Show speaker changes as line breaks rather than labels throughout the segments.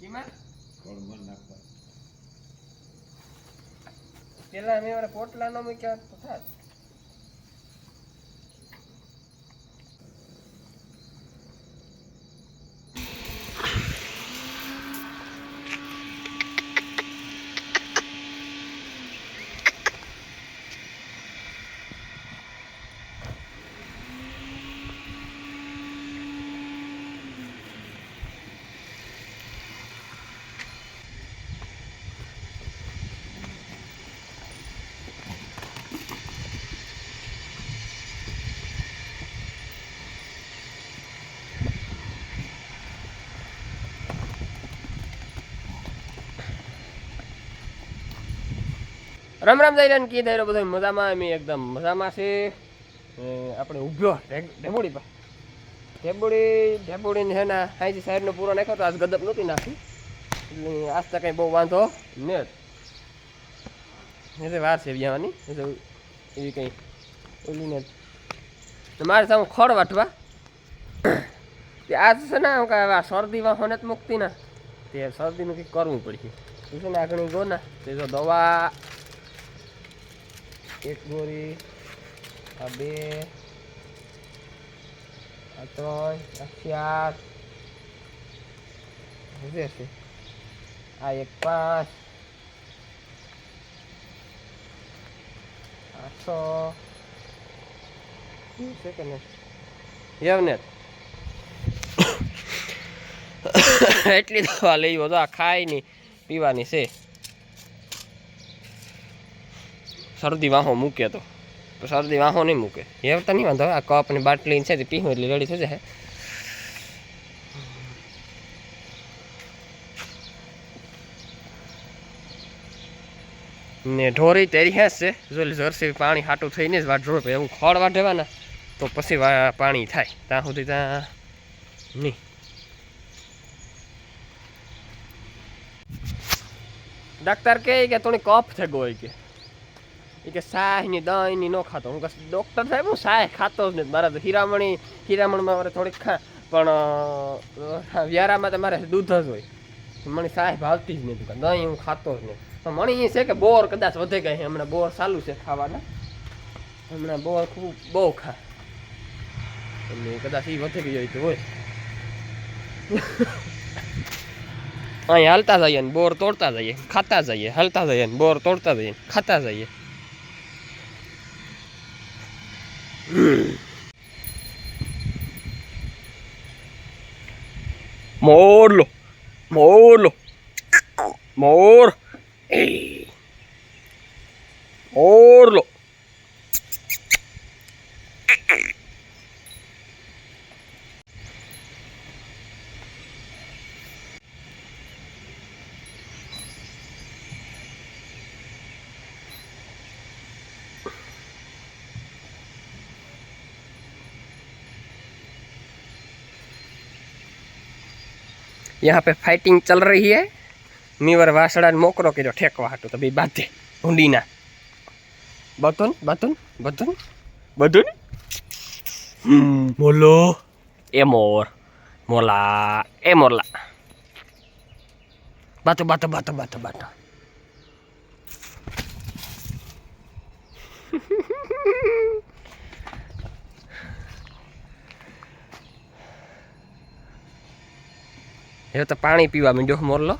કેમાં
કળમાં નાખવા.
પેલા મેં પોટલા નો મૂક્યા તો રામ રામ જઈ કી દઈ બધો મજામાં? અમે એકદમ મજામાં છે. આપણે ઊભ્યો ઢેબુડી પર. ઢેબુડી, ઢેબુડીને છે ને અહીંથી સાઈડનો પૂરો નાખ્યો તો આજ ગદપ નહોતી નાખી. એટલે આજ તો કંઈ બહુ વાંધો ને એટલે વાર છે વ્યાવાની એ એવી કંઈ ઓલી ને મારે તો ખડ વાટવા. તે આજ છે ને હું આ શરદી વાહોને જ મૂકતી ના. તે શરદીનું કંઈક કરવું પડશે. એ છે ને આગળ ગો ને, તે જો દવા એક ગોરી આ બે, આ ત્રણ, આ ચાર. હશે આ એક પાંચ. આ છ. શું છે કે નહીં? યવને એટલી દવા લઈ તો આ ખાય નહીં, પીવાની છે. શરદી વાહો મૂકે તો. શરદી વાહો નહીં મૂકે. એ તો નહીં વાંધો, આ કપ ને બાટલી છે પીવું એટલે રેડી થઈ જાય ને ઢોરી તેરી હેસ છે. જો જરસી પાણી હાટું થઈને જ વાટ ઢોર એવું ખોળ વાઢવાના તો પછી પાણી થાય. ત્યાં સુધી ત્યાં નહીં. ડાક્ટર કહે કે થોડી કફ થઈ ગયો કે. એ કે સાહની દહીં ની ન ખાતો. હું ડૉક્ટર સાહેબ, હું સાહ ખાતો જ નથી. મારા હીરામણી, હીરામણમાં મારે થોડીક ખા, પણ વ્યારામાં તો મારે દૂધ જ હોય. મને સાહ ભાવતી જ નથી. દહીં હું ખાતો જ નહીં મણી એ છે કે બોર કદાચ વધે ગઈ હમણાં બોર ચાલુ છે ખાવાના. હમણાં બોર ખૂબ, બહુ ખા. એટલે કદાચ એ વધે ગઈ હોય તો હોય. અહીં હાલતા જઈએ ને, બોર તોડતા જઈએ, ખાતા જઈએ, હાલતા જઈએ ને, બોર તોડતા જઈએ ખાતા જઈએ. મોરલો મોરલો મોર એ यहाँ पे फाइटिंग चल रही है મીવર વાસડા મોકરો કર્યો ઠેકવા હાટું તો બે બાંધે ઊંડીના બતન બતન બતન બધું મોલો એ મોર મોલા એ મોરલા બાતો બાતો બાતો બાતો બાતો હવે તો પાણી પીવા માંડ્યો મોરલો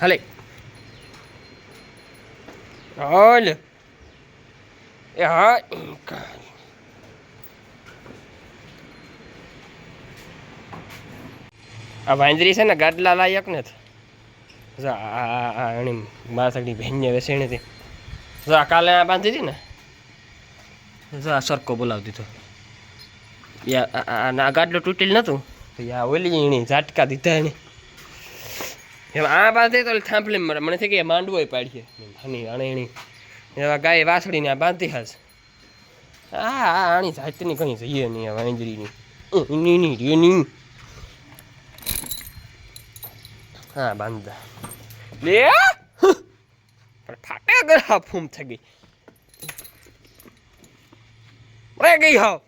હાલે હાલ એ cara. આ વાંદરી છે ને, ગાદલા લાયક ને એની બાસકડી ભેંને વેસણી હતી. જો આ કાલે આ બાંધી હતી ને, જો આ સરકો બોલાવી દીધો યા આ- આ તૂટેલ નહોતું તો યા ઓલી એની ઝાટકા દીધા એને. એમ આ બાંધે તો થાંભલી મરે. મને થઈ કે માંડવો પાડીએ હની અણેણી એવા ગાય વાસળીને આ બાંધી હાસ આ આ આણી જાતની કઈ જઈએ નહીં આ વાંજરીની. એની ની રે ની. હા, બાંધા. લે ફાટે ગરા ફૂમ થઈ ગઈ. રે ગઈ હાવ.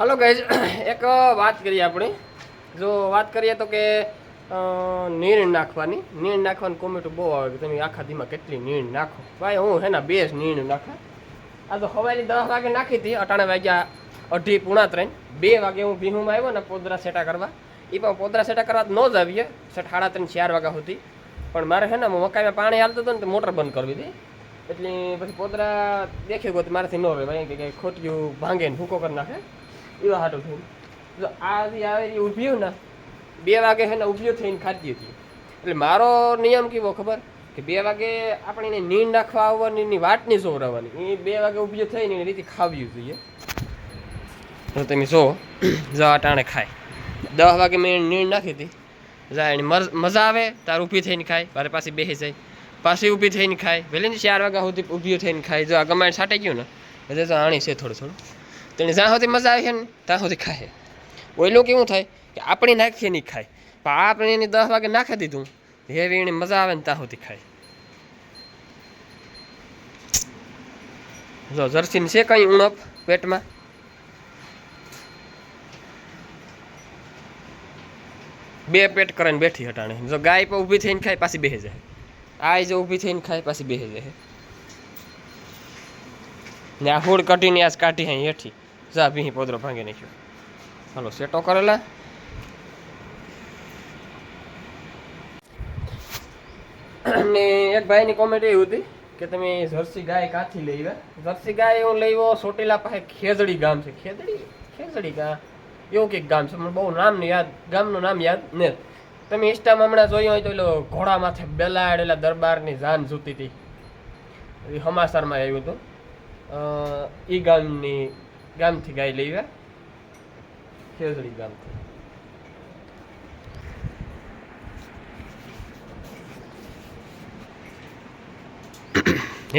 હાલો ગાઈઝ એક વાત કરીએ આપણે. જો વાત કરીએ તો કે નીણ નાખવાની. નીણ નાખવાની કોમેન્ટ બહુ આવે કે તમે આખા દીમાં કેટલી નીણ નાખો? ભાઈ, હું હે ને બે જ નીણ નાખા. આ તો હવારી દસ વાગે નાખી હતી, અટાણે વાગ્યા અઢી પૂણા ત્રણ. બે વાગે હું ભીહુમાં આવ્યો ને પોદરા સેટા કરવા. એ પણ પોદરા સેટા કરવા ન જ આવીએ. સાડા ત્રણ, ચાર વાગ્યા સુધી. પણ મારે હે ને મકાઈમાં પાણી હાલતું હતું ને તો મોટર બંધ કરવી હતી. એટલે પછી પોદરા દેખ્યું ગયો મારાથી ન રહે, ભાઈ કે ખોટિયું ભાંગે ને ભૂકો કરી નાખે. એવા હાટો થયું. જો આ જે આવે એ ઉભ્યું ને, બે વાગે છે ને ઊભી થઈને ખાધી હતી એટલે મારો નિયમ કેવો ખબર? કે બે વાગે આપણે નીંદ નાખવા આવવાની એની વાત નહીં સોવરાવવાની એ બે વાગે ઊભી થઈને એની રીતે ખાવી જોઈએ. તો તમે જો જવા ટાણે ખાય. દસ વાગે મેં નીંદ નાખી હતી. જાય એની મજા આવે, તાર ઊભી થઈને ખાય, મારે પાછી બેસી જાય. પાછી ઊભી થઈને ખાય. ભલે ને ચાર વાગ્યા સુધી ઊભી થઈને ખાય. જો આ ગમાડ છાંટાઈ ગયું ને, એટલે તો આણી છે થોડું થોડું. તેને જ્યાં સુધી મજા આવે ને? ત્યાં સુધી ખાય ઓઈલું કેવું થાય કે આપણે નાખીએ નહીં ખાય. પણ આપણે એને દસ વાગે નાખી દીધું હેવી એને મજા આવે ને ત્યાં સુધી ખાય. જો જર્સીને છે કંઈ ઉણપ પેટમાં? બે પેટ કરીને બેઠી હટાણે. જો ગાય પર ઊભી થઈને ખાય, પાછી બેસી જાય. આ જો ઊભી થઈને ખાય, પાછી બેસી જાય. ને આ હોડ કાઢીને આજ કાઢી હેઠી. જા ભીહી પોદરો ભાંગી નાખ્યો. હાલો, સેટો કરેલા. અને એક ભાઈની કોમેન્ટ એવી હતી કે તમે જર્સી ગાય કાંથી લઈ જર્સી ગાય હું લઈવો સોટેલા પાસે ખેજડી ગામ છે. ખેજડી? ખેજડી ગા એવું કંઈક ગામ છે. મને બહુ નામ યાદ, ગામનું નામ યાદ ને તમે ઇન્સ્ટામાં હમણાં જોયું હોય તો એલો ઘોડા માથે બેલાડેલા દરબારની જાન જૂતી હતી. હમાસરમાં આવ્યું હતું. એ ગામની ગામથી ગાય લઈ આવ્યા. ખેજડી ગામથી.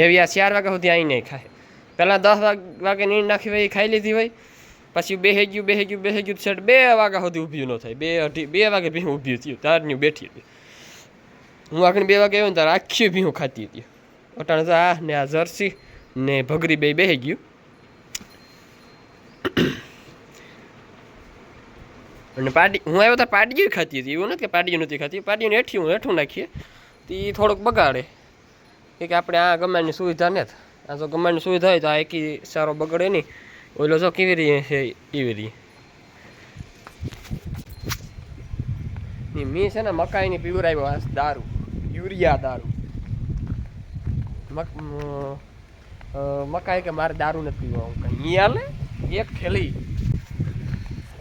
એવી આ ચાર વાગ્યા સુધી અહીં નહીં ખાય. પહેલાં દસ વાગે નીંદ નાખી હોય ખાઈ લીધી હોય પછી બેહી ગયું બેહી ગયું બેહી ગયું છેટ બે વાગ્યા સુધી ઊભ્યું ન થાય. બે અઢી, બે વાગે ભીહું ઊભી થયું તારની બેઠી હતી. હું આખી બે વાગે આવ્યો ને ત્યારે આખી ભીહું ખાતી હતી. અટાણે તો આ ને આ જર્સી ને ભગરી બે બેહી ગયું અને પાડી હું આવ્યો તો પાડીઓ ખાતી હતી. એવું નથી કે પાડીઓ નથી ખાતી. પાડીઓને હેઠી હું હેઠું નાખીએ. તો એ થોડુંક બગાડે. કે આપણે આ ગમાણની સુવિધા નથી આ જો ગમાણની સુવિધા હોય તો આ એકી સારો બગડે નહીં. ઓલો જો કેવી રીતે છે એવી રીતે મેં છે ને મકાઈની પીવરાવ્યો આ દારૂ. યુરિયા દારૂ. મકાઈ કે મારે દારૂ નથી પીવો અહીંયા લે એક થેલી.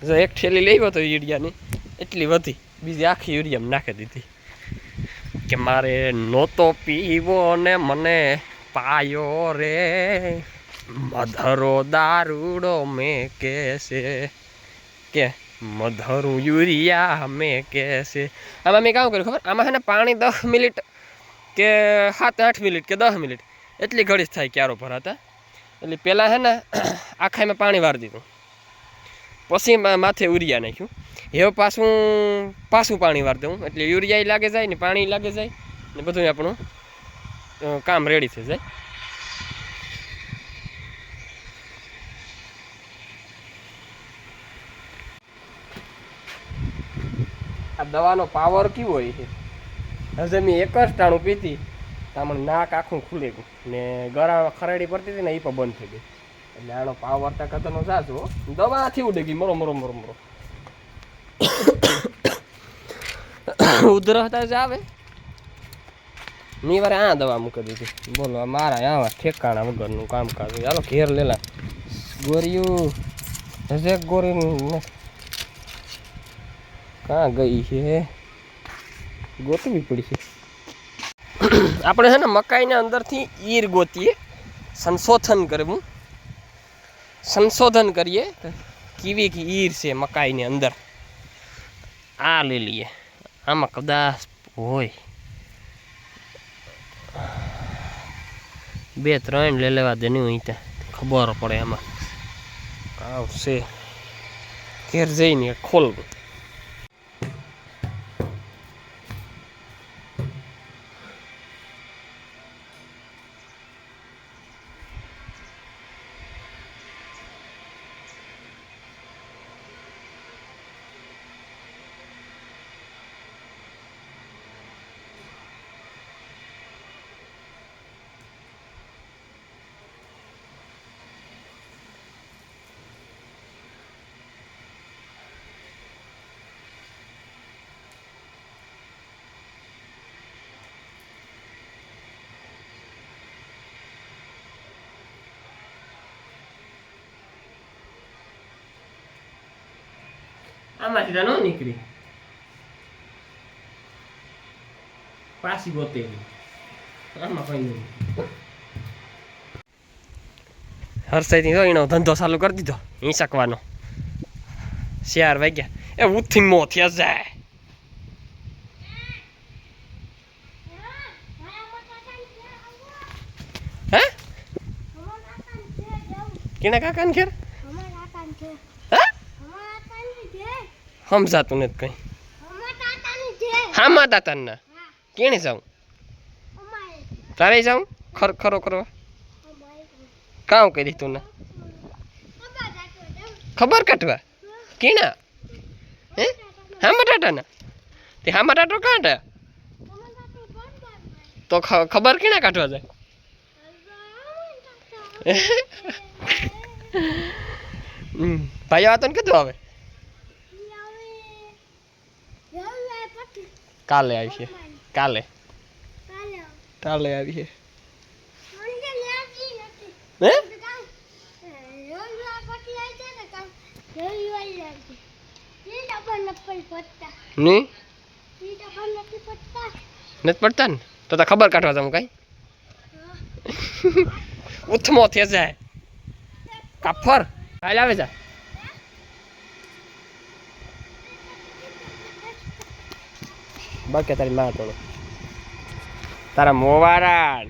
જો એક થેલી લઈ તો યુરિયાની એટલી વધી. બીજી આખી યુરિયામાં નાખી દીધી. કે મારે નહોતો પીવો ને મને પાયો રે. મધરો દારૂડો મેં કેસે કે મધરું યુરિયા મેં કેસે આમાં મેં કામ કર્યું ખબર? આમાં છે ને પાણી દસ મિનિટ કે સાત આઠ મિનિટ કે દસ મિનિટ. એટલી ઘડી થાય ક્યારો ભરાતા. એટલે પહેલાં છે ને આખામાં પાણી વાળી દીધું. પછી માથે યુરિયા નાખ્યું. હવે પાછું પાછું પાણી વાર દઉં. એટલે યુરિયા લાગે જાય ને પાણી લાગે જાય ને બધું આપણું કામ રેડી થઈ જાય. આ દવાનો પાવર કેવો હોય છે? હજે મેં એક જ ટાણું પીતી તો આમાં નાક આખું ખુલે ગયું. ને ગરા ખરેડી પડતી હતી ને એ પણ બંધ થઈ ગઈ. એટલે આનો પાવ તો કતનો સાચો દવાથી ઉડી ગઈ મરો મરો મરો મરો. ઉધરતા જ આવે? નિવારે આ દવા મૂકી દીધી. બોલો આ મારા આવા ઠેકાણા વગરનું કામકાજ. હાલો ઘેર લેલા. ગોરિયું હશે ગોરી કાં ગઈ છે? ગોતવી પડી છે આપણે છે ને મકાઈના અંદરથી ઈર ગોતીએ સંશોધન કરવું. સંશોધન કરીએ કીવી કે ઈર છે મકાઈની અંદર. આ લઈ લઈએ. આમાં કદાચ હોય. બે ત્રણ લઈ લેવા દે નહીં અહીં ખબર પડે એમાં આવશે. ઘેર જઈને ખોલવું. આમાંથી તો ન નીકળી પાછી ગોતેલી આમાં કઈ નહીં હર્ષાઈથી તો એનો ધંધો ચાલુ કરી દીધો હિંસકવાનો શિયાર વાગ્યા એ ઉઠી મો થયા જાય હે કેના કાકાને ઘેર હે સમજાતું નથી કઈ. હા મા દાતાના કેણે જાઉં? તારે જાઉં? ખર ખરો કરવા કામ કરી તું ના? ખબર કાઢવા? કેણા? હે? હા બટાટાના તે હા બટાટો કાંટા તો ખબર કેણા કાઢવા જાય? હમ. ભાઈ આ તને કીધું હવે કાલે આવીએ કાલે. કાલે. આવીએ હે? નહીં નથી પડતા. ને? તો તો ખબર કાઢવા તમે કઈ? ઉથમો થઈ જાય કાફર. કાલે આવે જા. બાકી તારી માં તારા મોવારા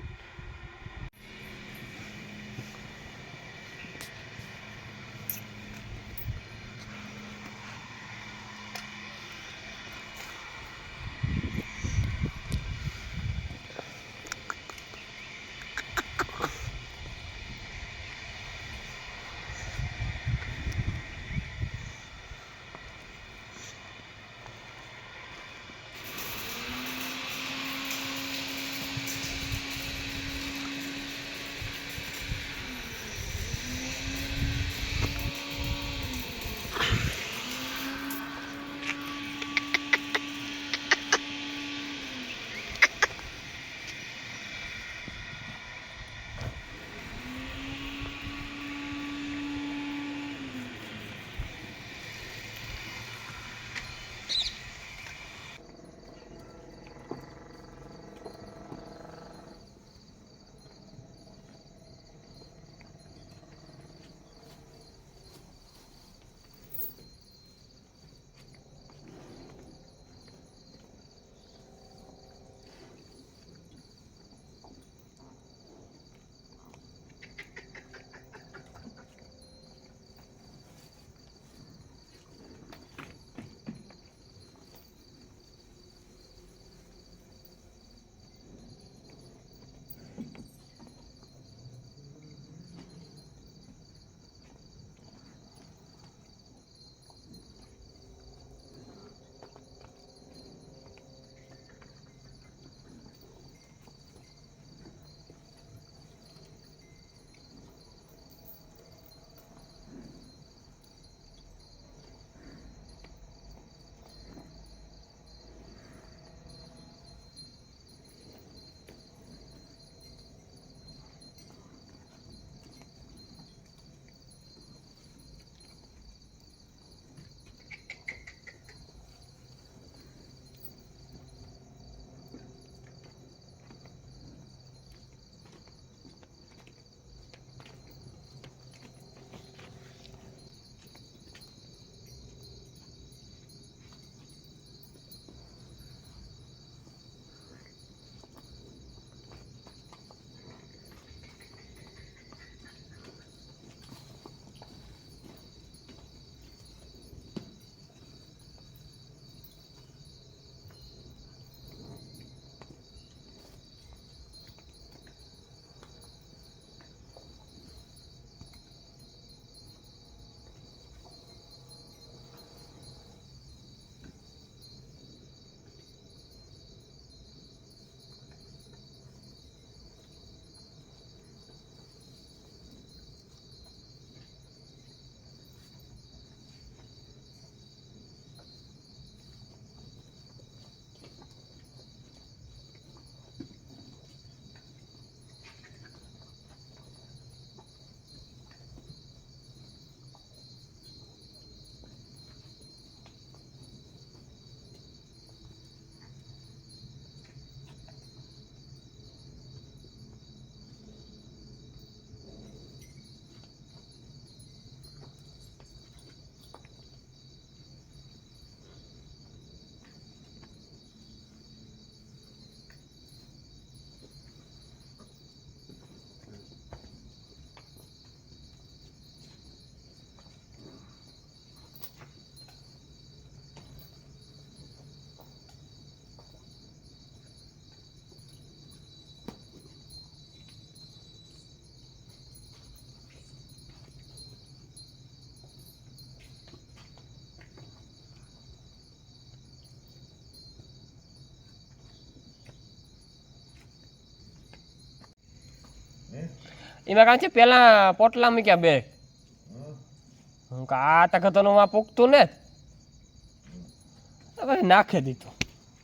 એમાં કાં છે પેલા પોટલા મૂક્યા બે. હું કે આ તખતનું માં પૂગતું ને. પછી નાખી દીધું.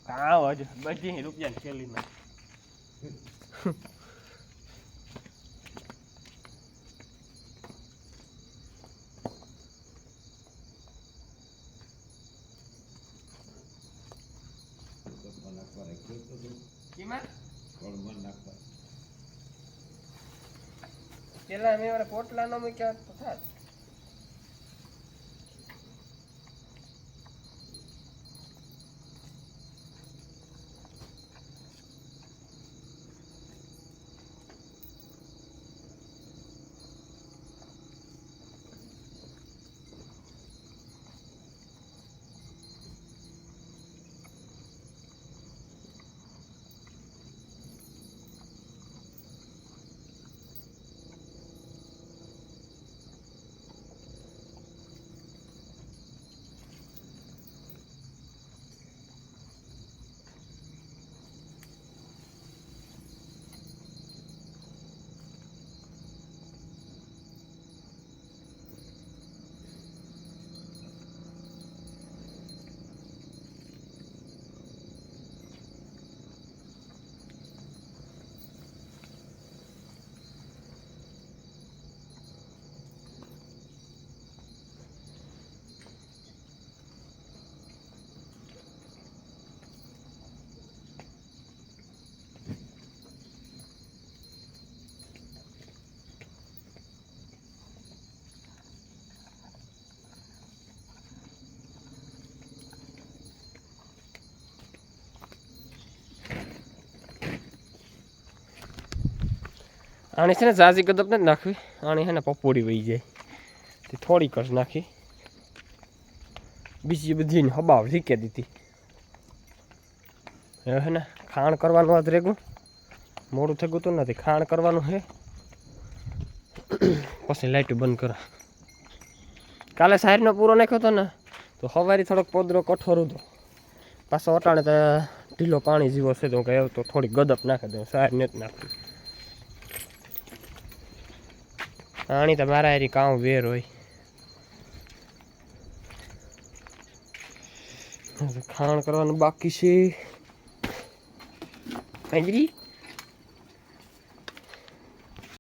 કાં હજુ બધી રૂપિયાની થેલીમાં પેલા મેં પોટલા નો મૂક્યા તો આને છે ને ઝાઝી ગદપ નથી નાખવી. આને છે ને પપોડી વહી જાય. તે થોડીક જ નાખી. બીજી બધી હબાવ શીખે દીધી. હે ને ખાણ કરવાનું વાત રેગું. મોડું થઈ ગયું તો નથી. ખાણ કરવાનું છે પછી લાઈટ બંધ કરા. કાલે સાહેરનો પૂરો નાખ્યો હતો ને, તો સવારી થોડોક પોદરો કઠોર હતો પાછો અટાણે ઢીલો પાણી જીવો છે તો કે તો થોડી ગદપ નાખી દઉં. સાહેર જ નાખવી આણી તો મારા એરી કામ વેર હોય. ખાણ કરવાનું બાકી છે. હાજરી